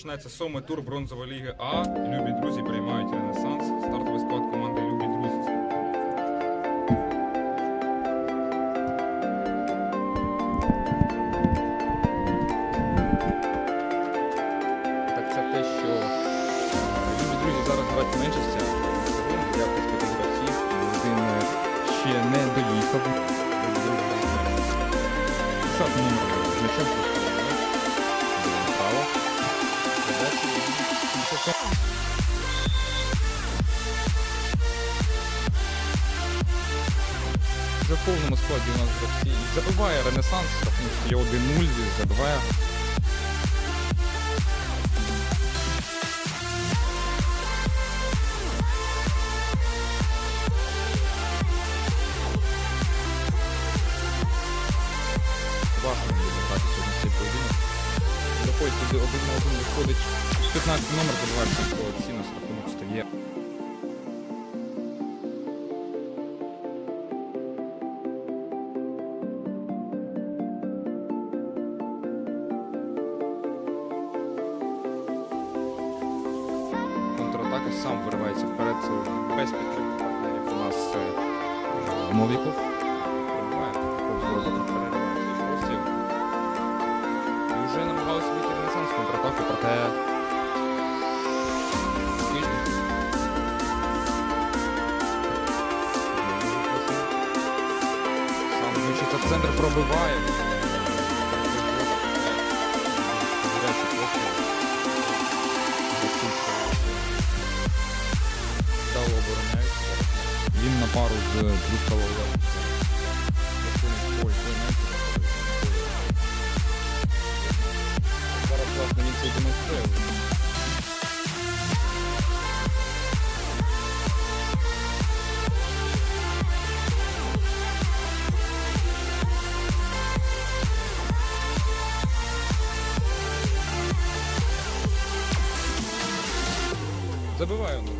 Починається сьомий тур бронзової ліги А. Любі друзі приймають Ренесанс. Стартовий склад команди Любі друзі. Так це те, що любі друзі зараз грають в Менчесті. Якось таких гравців. Один е, ще не доїхав. Десятий номер Вже в повному складі у нас гравці. І Забиває Ренесанс, рахунок є 1-0, забиває. Важко грати сьогодні цей поєдинок. Доходить туди один на один виходить 15 номер, забивається по ціну з рахунок стає. Контратака сам виривається вперед е, без підтримки партнерів. У нас е, свій простір. І вже намагалися вийти Ренесанс контратаку, проте. Сам центр пробиває. Він на пару з демонструє. Забиває он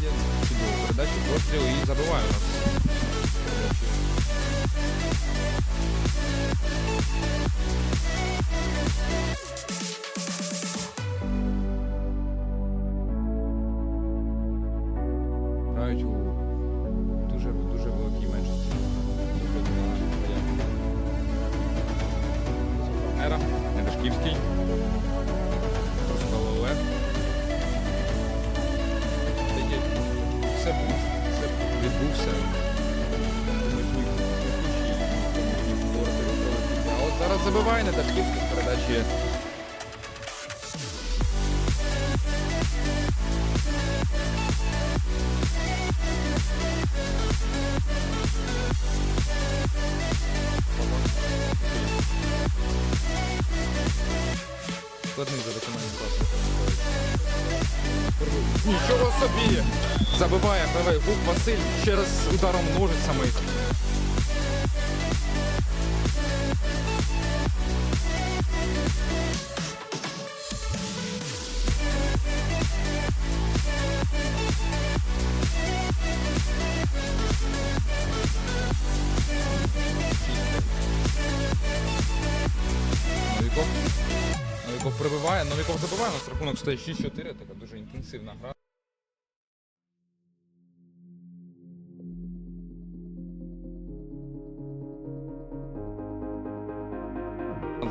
віддає, чудово передачу, постріл і забиває нас. Ера, Недашківський. Трускало Олег. Все був, все відбувся. А от зараз забиває Недашківський в передачі. Нічого собі! Забиває Гук Василь ще раз ударом ножицями. Новіков. Прибиває, Новіков забиває, у нас рахунок стоїть 6-4, така дуже інтенсивна гра.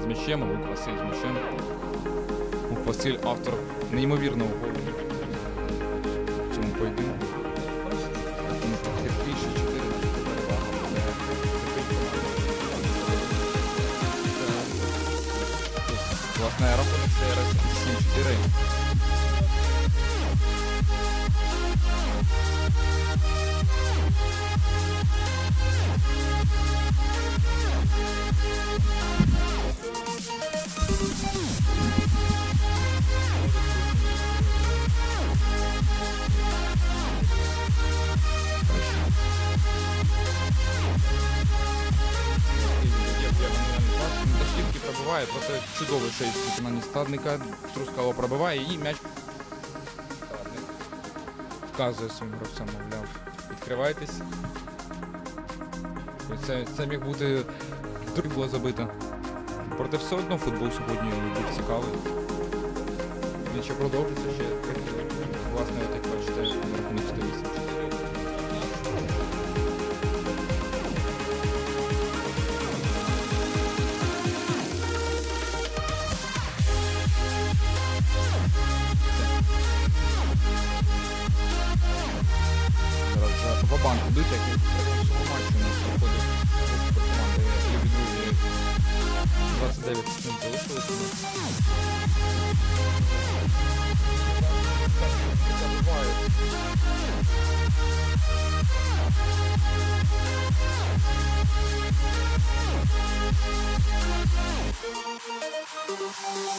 М'ячем, Лук Василь з м'ячем. Лук Василь автор неймовірного голу в цьому поєдинку. Пробиває, просто чудовий шейс виконання стадника. Трускало пробиває і м'яч. Вказує своїм гравцям, мовляв. Відкривайтесь. Це, це міг бути дрибла забита. Проте все одно футбол сьогодні був цікавий. Він ще продовжиться ще. Власне, от як бачите, рахунок 108. По банку йдуть, як і в матчі у нас проходить команди Любі 29 секунд. Забивають.